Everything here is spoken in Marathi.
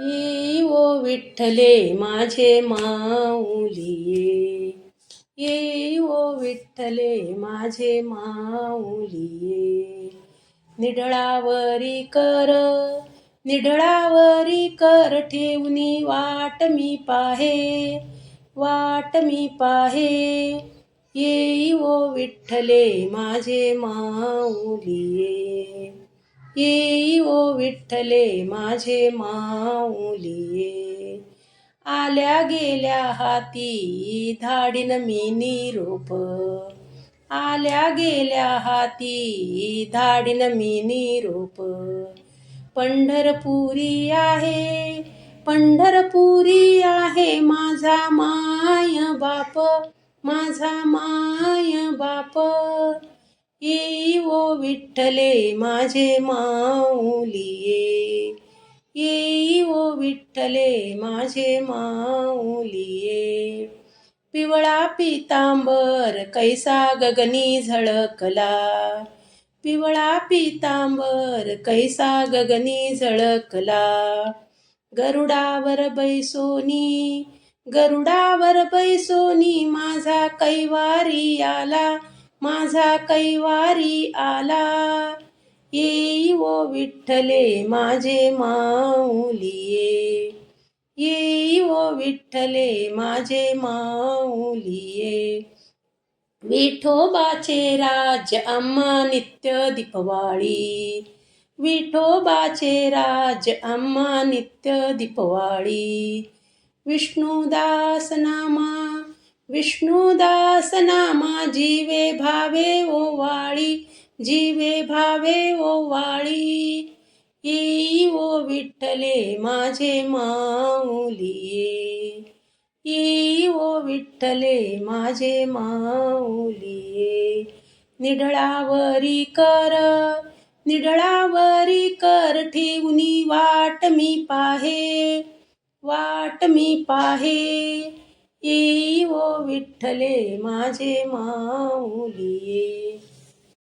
ई ओ विठ्ठले माझे माऊलिये. येई ओ विठ्ठले माझे माऊलिये. निढळावरी कर निढळावरी कर ठेवणी वाट मी पाहे वाट मी पाहे. येई ओ विठ्ठले माझे माऊलिये. येई ओ विठ्ठले माझे माऊलिये. आल्या गेल्या हाती धाडीन मी निरोप. आल्या गेल्या हाती धाडीन मी निरोप. पंढरपुरी आहे पंढरपुरी आहे माझा माय बाप माझा माय बाप. येई ओ विठ्ठले माझे माऊलिये. येई ओ विठ्ठले माझे माऊलिये. पिवळा पितांबर कैसा गगनी झळकला. पिवळा पितांबर कैसा गगनी झळकला. गरुडावर बैसोनी गरुडावर बैसोनी माझा कैवारी आला. माझा कैवारी आला. येई ओ विठ्ठले माझे माऊलिये. येई ओ विठ्ठले माझे माऊलिये. विठोबाचे राज अम्मा नित्य दीपवाळी. विठोबाचे राज अम्मा नित्य दीपवाळी. विष्णुदास नामा विष्णुदास नामा जीवे भावे ओवाळी जीवे भावे ओवाळी येई ओ विठ्ठले माझे माऊलिये. येई ओ विठ्ठले माझे माऊलिये. निढळावरी कर निढळावरी कर ठेवणी वाट मी पाहे वाट मी पाहे. ई ओ विठ्ठले माझे माऊलिये.